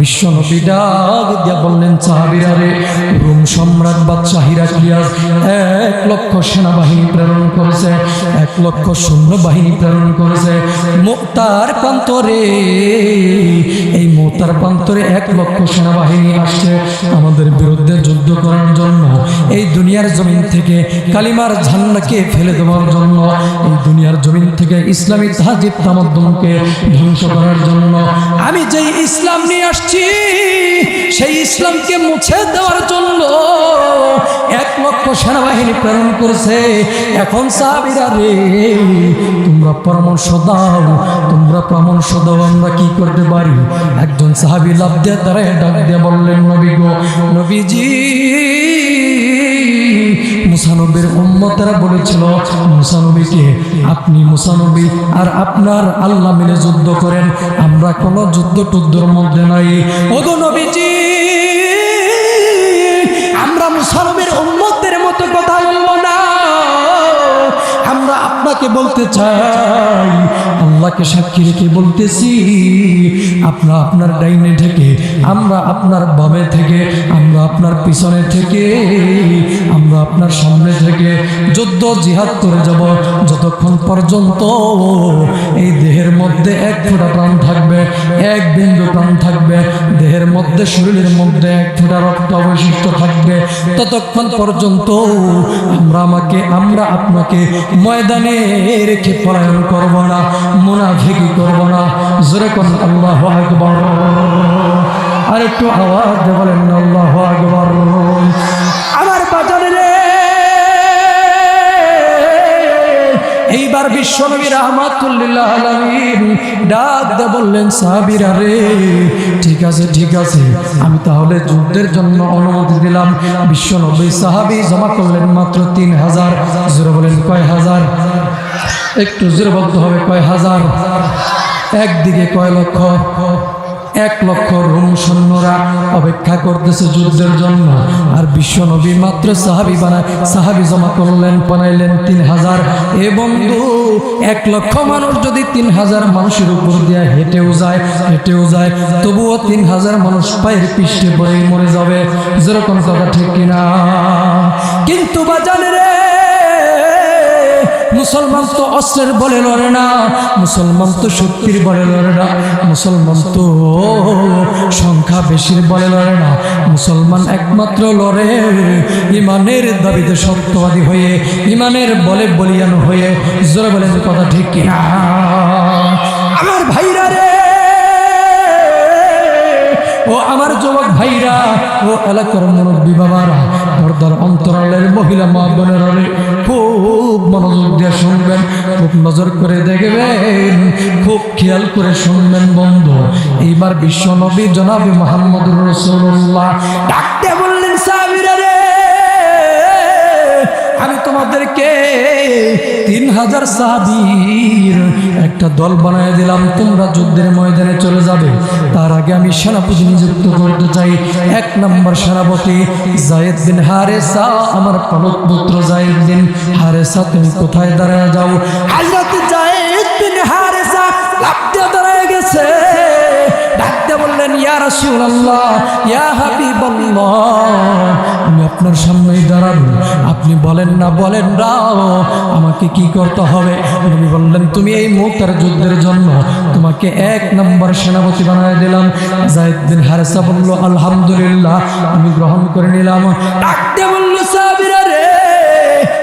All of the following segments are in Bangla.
বিশ্ব নবী ডাক দিয়া বললেন, সাহাবিরা রে, রোম সম্রাট বাদশাহ হিরাক্লিয়াস এক লক্ষ সেনাবাহিনী প্রেরণ করেছে, এক লক্ষ সৈন্য বাহিনী প্রেরণ করেছে। মোতার প্রান্তরে, এই মোতার প্রান্তরে এক লক্ষ সেনাবাহিনী আসছে। আমাদের বিরুদ্ধে যুদ্ধ করার জন্য, এই দুনিয়ার জমিন থেকে কালিমার ঝান্নাকে ফেলে দেওয়ার জন্য, এই দুনিয়ার জমিন থেকে ইসলামী তাহাজিব তামাদ্দমকে ধ্বংস করার জন্য। আমি যেই ইসলাম নিয়ে আসছি সেই ইসলামকে মুছে দেওয়ার জন্য এক লক্ষ সেনাবাহিনী প্রেরণ করেছে। এখন সাহাবিরা, রে, তোমরা পরামর্শ দাও, তোমরা পরামর্শ দাও, আমরা কি করতে পারি? একজন সাহাবি লাভ দিয়ে তারা ডাক দিয়ে বললেন, নবী গো, নবীজি মুসানবীর উম্মতেরা বলেছিল, মুসানবীকে আপনি মুসানবী আর আপনার আল্লাহ মিলে যুদ্ধ করেন। আমরা কোন যুদ্ধ টুদ্ধর মধ্যে নাই। ওগো নবীজি, আমরা মুসানবীর আপনাকে বলতে চাই। আল্লাহকে সাক্ষী রেখে বলতেছি, আপনার আপনার ডাইনে থেকে আমরা আপনার বামে থেকে, আমরা আপনার পিছনে থেকে, আমরা আপনার সামনে থেকে যুদ্ধ জিহাদ করে যাব। যতক্ষণ পর্যন্ত এই দেহের মধ্যে এক ফোঁটা প্রাণ থাকবে, এক বিন্দু প্রাণ থাকবে দেহের মধ্যে, শরীরের মধ্যে এক ফোঁটা রক্ত অবশিষ্ট থাকবে। ততক্ষণ পর্যন্ত আমরা আমাকে, আমরা আপনাকে ময়দানে রেখে পলায়ন করব না, মুনাফিকি করব না। যেরকম আল্লাহ আকবর। আর একটু আওয়াজ বলেন, আল্লাহ আকবর। এইবার বিশ্বনবী রহমাতুল্লাহ আলামিন ডাক দে বললেন, সাহাবীরা রে, ঠিক আছে ঠিক আছে। আমি তাহলে যুদ্ধের জন্য অনুমতি দিলাম। বিশ্বনবী সাহাবী জমা করলেন মাত্র তিন হাজার। জোরে বলেন, কয় হাজার? একটু জোরে বলতে হবে, কয় হাজার? একদিকে কয় লক্ষ। এক লক্ষ রোম সৈন্যরা অপেক্ষা করতেছে যুদ্ধের জন্য। আর বিশ্ব নবী মাত্র সাহাবি বানায়, সাহাবি জমা করলেন, বানাইলেন তিন হাজার। এ বন্ধু, এক লক্ষ মানুষ যদি তিন হাজার মানুষের উপর দিয়ে হেঁটেও যায় হেঁটেও যায়, তবুও তিন হাজার মানুষ পায়ের পৃষ্ঠে পড়ে মরে যাবে। যেরকম কথা ঠিক কিনা। কিন্তু বাজানে রে মুসলমান তো অস্ত্রের বলে লড়ে না, মুসলমান তো শক্তির বলে লড়ে না, মুসলমান তো সংখ্যা বেশির বলে লড়ে না, মুসলমান একমাত্র লড়ে ইমানের দাবিতে সত্যবাদী হয়ে, ইমানের বলে বলিয়ান হয়ে, জোরে বলে কথা ঠিক কিনা? আমার ভাইরা রে ও আমার যুবক ভাইরা, ও এলাকার মুরব্বী বাবারা, পর্দার অন্তরালের মহিলা মা খুব মনোযোগ দিয়ে শুনবেন, খুব নজর করে দেখবেন, খুব খেয়াল করে শুনবেন বন্ধু। এইবার বিশ্ব নবী জনাবি মোহাম্মদুর রসুল্লাহ ডাকতে বললেন সাবিরা রে আমি তোমাদেরকে তিন হাজার সাহাবীর একটা দল বানায় দিলাম, তোমরা যুদ্ধের ময়দানে চলে যাবে। তার আগে আমি সেনাপতি নিযুক্ত করতে চাই। এক নম্বর সেনাপতি জায়েদ বিন হারেসা, আমার পালক পুত্র জায়েদ বিন হারেসা, তুমি কোথায় দাঁড়ায় যাও? হাজরত জায়েদ বিন হারেসা লাফ দিয়ে দাঁড়ায় গেছে। ডাকতে বললেন, ইয়া রাসূলুল্লাহ, ইয়া হাবিবাল্লাহ আপনার সামনেই দাঁড়াবো। আপনি বলেন, না, বলেন রাও আমাকে কি করতে হবে? নবী বললেন, তুমি এই মুক্তার যুদ্ধের জন্য তোমাকে এক নম্বর সেনাপতি বানায় দিলাম। জাহিদ্দিন হারেসা বলল, আলহামদুলিল্লাহ, আমি গ্রহণ করে নিলাম। ডাকতে বলল সাহাবীরা রে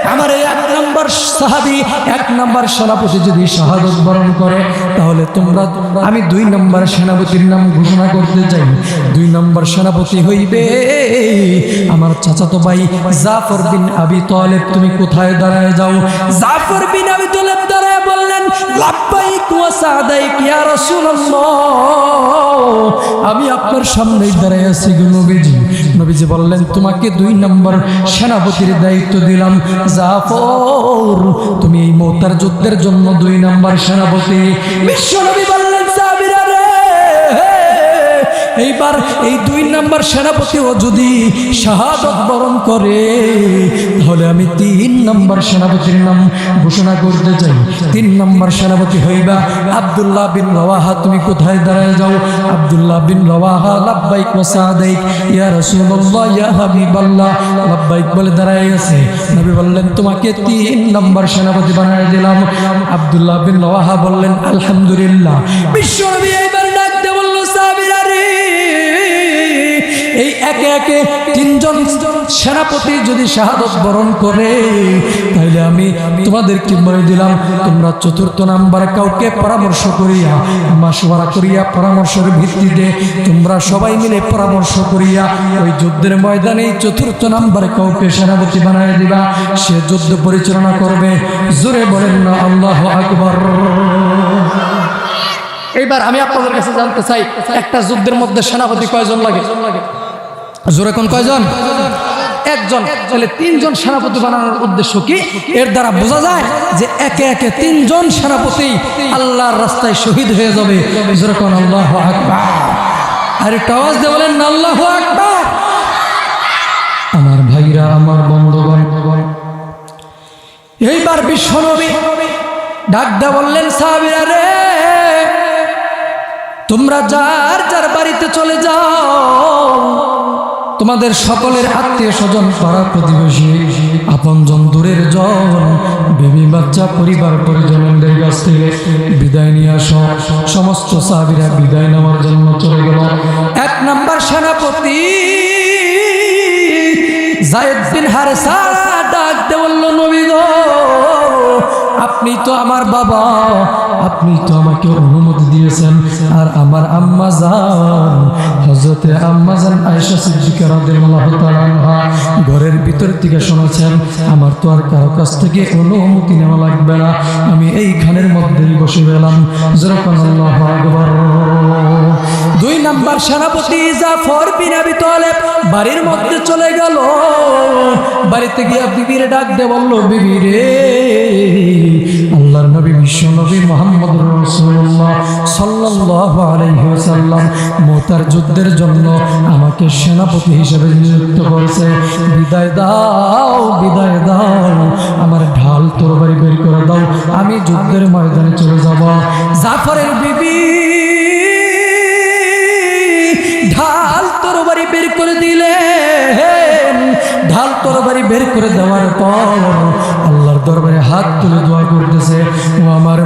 আমার এই এক নম্বর সাহাবি, এক নম্বর সেনাপতি যদি শাহাদত বরণ করে, তাহলে তোমরা, আমি দুই নম্বর সেনাপতির নাম ঘোষণা করতে চাই। দুই নম্বর সেনাপতি হইবে আমার চাচাতো ভাই জাফর বিন আবি তলেব। তুমি কোথায় দাঁড়ায় যাও? জাফর বিন আবি তলেব দাঁড়ায় বললেন রাসূলুল্লাহ। আমি আপনার সামনেই দাঁড়ায় আছি গো নবীজি বললেন, তোমাকে দুই নম্বর সেনাপতির দায়িত্ব দিলাম, জাফর। তুমি এই মোতার যুদ্ধের জন্য দুই নম্বর সেনাপতি। বিশ্ব এইবার এই দুই নাম্বার সেনাপতিও যদি শাহাদত বরণ করে, তাহলে আমি তিন নাম্বার সেনাপতির নাম ঘোষণা করতে চাই। তিন নাম্বার সেনাপতি হইবা আব্দুল্লাহ বিন রওয়াহা। তুমি কোথায় দাঁড়ায় যাও? আব্দুল্লাহ বিন রওয়াহা, লাব্বাইক ওয়া সাদাইক। ইয়া রাসূলুল্লাহ, ইয়া হাবিবাল্লাহ। লাব্বাইক বলে দাঁড়ায় গেছে। নবী বললেন, তোমাকে তিন নাম্বার সেনাপতি বানায় দিলাম। আব্দুল্লাহ বিন রওয়াহা বললেন, আলহামদুলিল্লাহ। বিশ্বনবী এই একে একে তিনজন সেনাপতি যদি শাহাদত বরণ করে, তাহলে আমি তোমাদেরকে বলে দিলাম? তোমরা চতুর্থ নাম্বার কাউকে পরামর্শ করিয়া মাসোয়ারা করিয়া পরামর্শের ভিত্তিতে তোমরা সবাই মিলে পরামর্শ করিয়া ওই যুদ্ধের ময়দানে চতুর্থ নাম্বারে কাউকে সেনাপতি বানায় দিবা। সে যুদ্ধ পরিচালনা করবে। জোরে বলেন না, আল্লাহ আকবর। এইবার আমি আপনাদের কাছে জানতে চাই, একটা যুদ্ধের মধ্যে সেনাপতি কয়জন লাগে? জোরে কোন কয়জন? একজন। তাহলে তিনজন সেনাপতি বানানোর উদ্দেশ্য কি? এর দ্বারা বোঝা যায় যে একে একে তিনজন সেনাপতি আল্লাহর রাস্তায় শহীদ হয়ে যাবে। জোরে কোন আল্লাহ আকবার। আর একটা আওয়াজ দিয়ে বলেন আল্লাহ আকবার। আমার ভাইরা আমার বন্ধুগণ এইবার বিশ্বনবী ডাক দা বললেন সাহাবীরা রে তোমরা যার যার বাড়িতে চলে যাও তোমাদের সকলের আত্মীয় স্বজন, পাড়া প্রতিবেশী আপন জন দূরের জন, বেবি বাচ্চা পরিবার পরিজনদের কাছ থেকে বিদায় নিয়ে আস। সমস্ত সাহাবিরা বিদায় নেওয়ার জন্য চলে গেল। এক নাম্বার সেনাপতি জায়দ বিন হারেসা আপনি তো আমার বাবা, আপনি তো আমাকে অনুমতি দিয়েছেন। আর আমার আম্মা যান হজরতে আম্মা যান আয়সা সিদ্দিকা রাদিয়াল্লাহু তাআলা ঘরের ভিতর থেকে শুনেছেন আমার তো আর কারও কাছ থেকে অনুমতি নেওয়া লাগবে না। আমি এইখানের মধ্যেই বসে গেলাম যেরকম আল্লাহু আকবার। নাম্বার সেনাপতি জাফর বিন আবি তালেব বাড়ির মধ্যে চলে গেল। বাড়িতে গিয়া বিবির ডাক দে বলল, বিবি রে, আল্লাহর নবী বিশ্ব নবী মোহাম্মদ রসুল্লাহ সাল্লাল্লাহু আলাইহি ওয়াসাল্লাম মোতার যুদ্ধের জন্য আমাকে সেনাপতি হিসেবে নিযুক্ত করেছে। বিদায় দাও বিদায় দাও, আমার ঢাল তরবারি বের করে দাও, আমি যুদ্ধের ময়দানে চলে যাব। জাফরের বিবি বের করে দিলেন। ঢাল তরবারি বের করে দেওয়ার পর আল্লাহর দরবারে হাত তুলে দোয়া করতেছে, ও আমার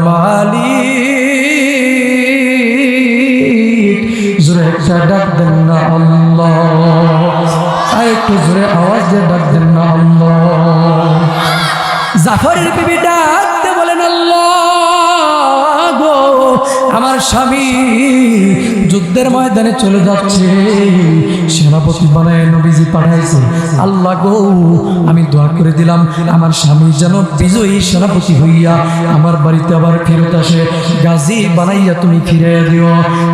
আল্লাহ। জাফরের বিবি ডাক দিয়ে বলেন, আল্লাহ। আমার স্বামী যুদ্ধের ময়দানে চলে যাচ্ছে। সেনাপতি বানায়, নবীজি পাঠাইছে। আল্লাহ গো, আমি দোয়া করে দিলাম, আমার স্বামী যেন বিজয়ী সেনাপতি হইয়া আমার বাড়িতে আবার ফেরত আসে। গাজী বানাইয়া তুমি ফিরে দিও।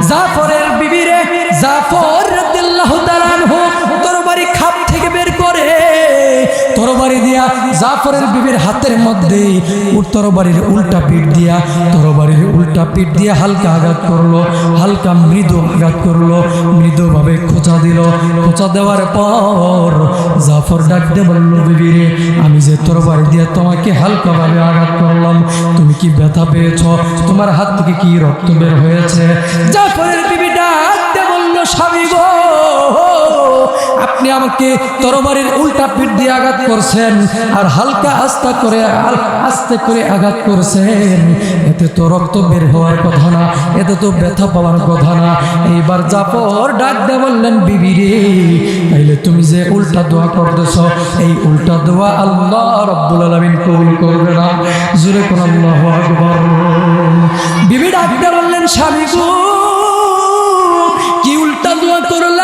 জাফরের বিবিরে জাফর তরবারি দিয়া, জাফরের বিবির হাতের মধ্যে তরবারির উল্টা পিঠ দিয়া, তরবারির উল্টা পিঠ দিয়া হালকা আঘাত করল, হালকা মৃদু আঘাত করল, মৃদুভাবে খোঁচা দিল। খোঁচা দেওয়ার পর জাফর ডাক দিয়ে বলল, বিবিরে, আমি যে তরবারি দিয়া তোমাকে হালকাভাবে আঘাত করলাম, তুমি কি ব্যথা পেয়েছ? তোমার হাত থেকে কি রক্ত বের হয়েছে? জাফরের বিবি ডাক দিয়ে বলল, স্বামী গো আপনি আমাকে তরবারির উল্টা পিঠ দিয়ে আঘাত করছেন আর হালকা আস্তে করে আস্তে করে আঘাত করছেন। এতে তো রক্ত বের হওয়ার কথা না, এতে তো ব্যথা পাওয়ার কথা না। এইবার জাফর ডাক দিয়ে বললেন, বিবি রে, তাইলে তুমি যে উল্টা দোয়া করতেছ, এই উল্টা দোয়া আল্লাহ রব্বুল আলামিন কবুল করবে না। জুরে কোন আল্লাহু আকবার। বিবি ডাক দিয়ে বললেন, স্বামী কি উল্টা দোয়া করলাম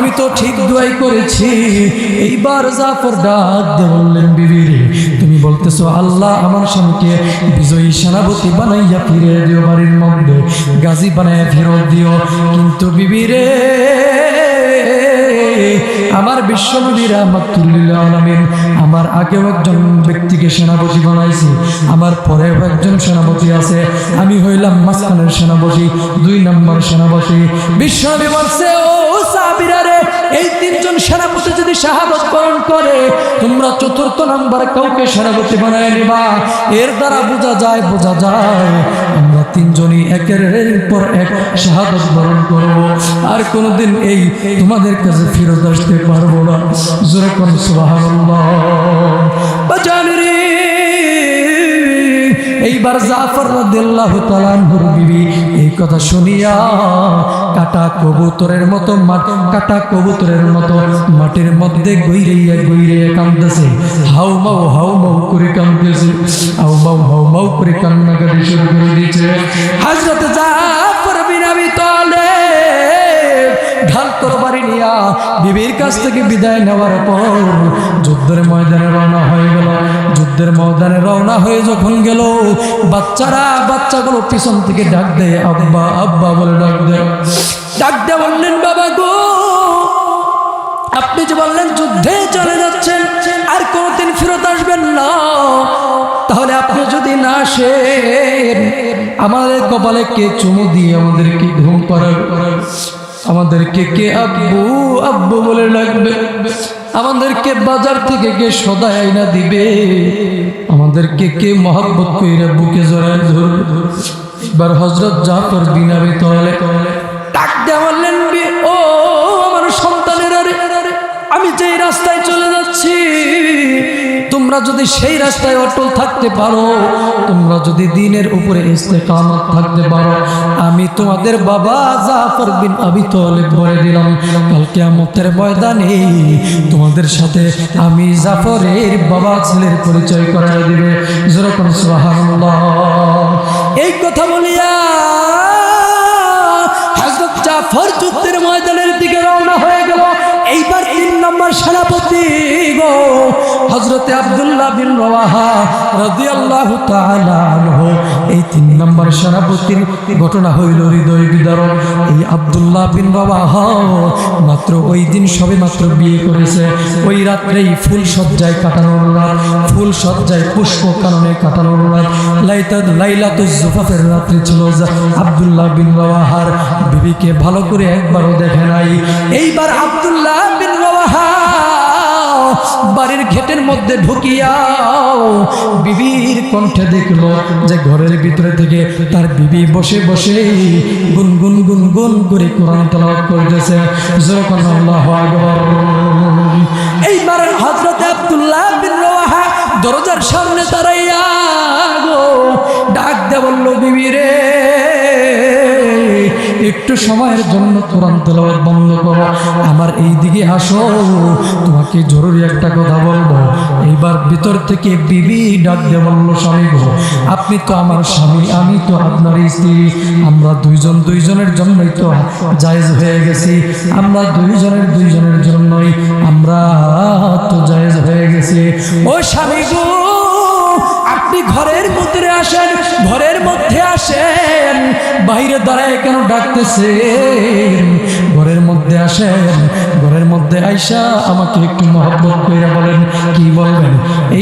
আমি তো ঠিক দোয়াই করেছি। এইবার জাফর ডাক দে বললেন বিবি রে, তুমি বলতেছো আল্লাহ আমার স্বামীকে বিজয়ী সেনাপতি বানাইয়া ফিরে দিও, বাড়ির মধ্যে গাজী বানাইয়া ফেরত দিও। কিন্তু বিবি আমার বিশ্বনবী রহমাতুল্লিল আলমিন আমার আগেও একজন ব্যক্তিকে সেনাপতি বানাইছে, আমার পরেও একজন সেনাপতি আছে। আমি হইলাম মাঝখানের সেনাপতি, দুই নম্বর সেনাপতি। বিশ্বনবী বলছে, ও এই তিনজন সেনাপতি যদি শাহাদত বরণ করে, তোমরা চতুর্থ নাম্বার কাউকে সেনাপতি বানায় নিবা। এর দ্বারা বোঝা যায় বোঝা যায়, আমরা তিনজনই একের পর এক শাহাদত বরণ করব। আর কোনোদিন এই তোমাদের কাছে ফেরত আসতে পারব না। জোরে কোন, সুবহানাল্লাহ। বাজান রে। এইবার জাফর রাদিয়াল্লাহু তাআলার বিবি এই কথা শুনিয়া কাটা কবুতরের মতো মাটি কাটা কবুতরের মতো মাটির মধ্যে গইরাইয়া গইরাইয়া মাউ, হাউ মাউ করে কাঁদতেছে হাউ মাউ হাউ মাউ করে কান্নাকাটি শুরু করে দিয়েছে। হযরত জাফর বিবির কাছ থেকে বিদায় নেওয়ার পর যুদ্ধের ময়দানে রওনা হয়ে গেল। যুদ্ধের ময়দানে রওনা হয়ে যখন গেল, বাচ্চারা বাচ্চাগুলো পিছন থেকে ডাক দেয়, আব্বা আব্বা, বলে ডাক দেয়। ডাক দেয় বললেন, বাবা গো, আপনি যে বললেন যুদ্ধে চলে যাচ্ছেন, আর কোনোদিন ফেরত আসবেন না। তাহলে আপনি যদি না আসেন, আমাদের কপালে কে চুমু দিয়ে আমাদেরকে ঘুম পাড়ার আমাদেরকে কে আব্বু আব্বু বলে ডাকবে? আমাদেরকে বাজার থেকে কে সদাই আইনা দিবে? আমাদেরকে কে মহাব্বত কইরা বুকে জড়ায় ধরবে? এবার হজরত জাফর বিনাবে তলে ডাক দেওয়া বললেন, বি- ও আমার সন্তানের আমি যেই রাস্তায় চলে যাচ্ছি তোমরা যদি সেই রাস্তায় অটল থাকতে পারো, তোমরা যদি দিনের উপরে ইস্তেকামত থাকতে পারো, আমি তোমাদের বাবা জাফর বিন আবি তালেব বলে দিলাম, কাল কিয়ামতের ময়দানে তোমাদের সাথে আমি জাফরের বাবা ছেলের পরিচয় করায় দিবে। যেরকম সুবহানাল্লাহ। এই কথা বলিয়া হযরত জাফর যুদ্ধের ময়দানের দিকে রওনা হয়ে গেল। এইবার তিন নম্বর সেনাপতি হজরতে আব্দুল্লাহ বিন রওয়াহা রাদিয়াল্লাহু তাআলা আনহু, এই তিন নম্বর সেনাপতির ঘটনা হইল হৃদয় বিদারণ এই আব্দুল্লাহ বিন রওয়াহা মাত্র ওই দিন সবে মাত্র বিয়ে করেছে। ওই রাত্রেই ফুল সজ্জায় কাটানোর রাত, ফুল সজ্জায় পুষ্প কাননে কাটানোর রাত। লাইতা, লাইলাতুজ জুফাফের রাত্রি ছিল আব্দুল্লাহ বিন রওয়াহার বিবিকে ভালো করে একবারও দেখে নাই। এইবার বাড়ির মধ্যে ঢুকিয়াও বিবির কণ্ঠে দেখল যে ঘরের ভিতরে থেকে তার বিবি বসে বসে গুনগুন গুনগুন করে কোরআন তেলাওয়াত করতেছে। যখন আল্লাহু আকবার। এইবার হযরত আব্দুল্লাহ বিন রওয়াহা দরজার সামনে দাঁড়াইয়া গো ডাক দে বলল, বিবি রে একটু সময়ের জন্য কোরআন তেলাওয়াত বন্ধ করো। আমার এই দিকে আসো। তোমাকে জরুরি একটা কথা বলব। এইবার ভিতর থেকে বিবি ডাক দিয়ে বলল, স্বামী গো, আপনি তো আমার স্বামী, আমি তো আপনার স্ত্রী। আমরা দুইজন দুইজনের জন্যই তো জায়েজ হয়ে গেছি। আমরা দুইজনের দুইজনের জন্যই আমরা তো জায়েজ হয়ে গেছি। ও স্বামী গো আপনি ঘরের ভিতরে আসেন, ঘরের মধ্যে আসেন বাইরে দাঁড়ায় কেন ডাকতেছেন? ঘরের মধ্যে আসেন, ঘরের মধ্যে আইসা আমাকে একটু মহব্বত করে বলেন, কি বলবেন?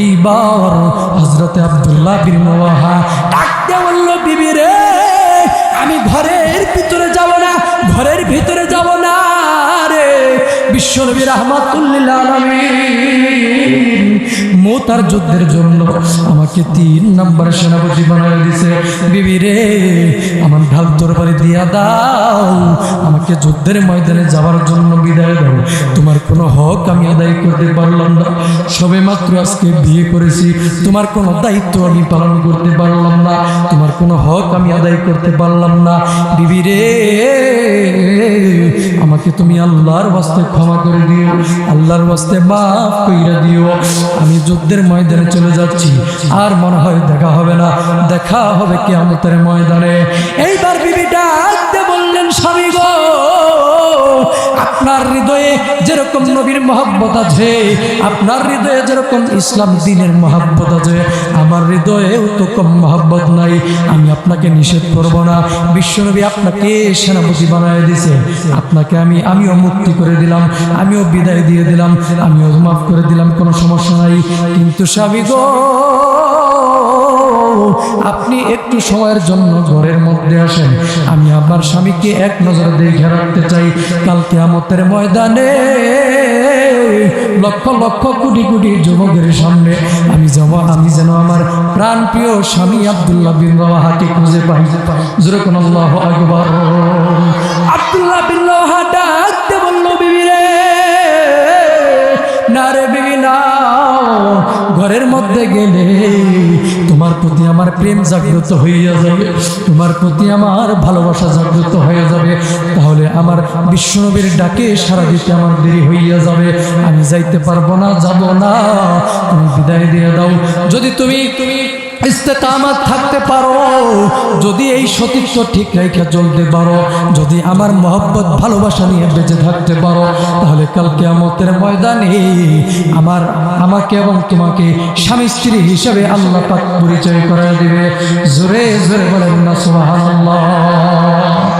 এইবার হজরতে আব্দুল্লাহ বিন ওয়াহা ডাকতে বলল, বিবি রে, আমি ঘরের ভিতরে যাব না, ঘরের ভিতরে যাব বিশ্বনবী রহমাতুল্লিল মোতার যুদ্ধের জন্য আমাকে তিন নাম্বার সেনাপতি বানিয়ে দিছে বিবি রে, আমার ঢাল তরবারি দিয়া দাও। আমাকে যুদ্ধের ময়দানে যাওয়ার জন্য বিদায় দাও। তোমার কোনো হক আমি আদায় করতে পারলাম না। সবে মাত্র আজকে বিয়ে করেছি। তোমার কোনো দায়িত্ব আমি পালন করতে পারলাম না। তোমার কোনো হক আমি আদায় করতে পারলাম না। বিবি রে, আমাকে তুমি আল্লাহর বাস্তে ক্ষমা করে দিও। আল্লাহর বাস্তে মাফ কইরা দিও। আমি যুদ্ধের ময়দানে চলে যাচ্ছি। আর মনে হয় দেখা হবে না। দেখা হবে কিয়ামতের ময়দানে। এইবার বিবিটা বললেন, স্বামী গো। যেরকম নবীর মহাব্বত আছে, আপনার হৃদয়ে যেরকম ইসলাম দিনের মহাব্বত আছে, আমার হৃদয়েও তো কম মহাব্বত নাই, আমি আপনাকে নিষেধ করব না। বিশ্বনবী আপনাকে সেনাপতি বানায় দিছে। আপনাকে আমি, আমিও মুক্তি করে দিলাম, আমিও বিদায় দিয়ে দিলাম, আমিও মাফ করে দিলাম, কোনো সমস্যা নাই। কিন্তু স্বামী গো আপনি একটু সময়ের জন্য ঘরের মধ্যে আসেন। আমি আমার স্বামীকে এক নজরে দেখে রাখতে চাই। কালকে আমতের ময়দানে লক্ষ লক্ষ কোটি কোটি যুবকের সামনে আমি যাব, আমি যেন আমার প্রাণ প্রিয় স্বামী আব্দুল্লাহ বিন রাওয়াহাকে খুঁজে পাই। যেরকম আল্লাহ আকবার। আব্দুল্লাহ বিন ঘরের মধ্যে গেলে তোমার প্রতি আমার প্রেম জাগ্রত হইয়া যাবে, তোমার প্রতি আমার ভালোবাসা জাগ্রত হয়ে যাবে। তাহলে আমার বিশ্বনবীর ডাকে সারা দিতে আমার দেরি হইয়া যাবে। আমি যাইতে পারব না, যাব না। তুমি বিদায় দিয়ে দাও। যদি তুমি তুমি ইস্তেকামাত থাকতে পারো। যদি এই সতীত্ব ঠিক রেখে চলতে পারো, যদি আমার মহব্বত, ভালোবাসা নিয়ে বেঁচে থাকতে পারো, তাহলে কালকে আমতের ময়দানে আমার, আমাকে এবং তোমাকে স্বামী স্ত্রী হিসেবে আল্লাহ পাক পরিচয় করে দিবে। জোরে জোরে বলেন না, সুবহানাল্লাহ।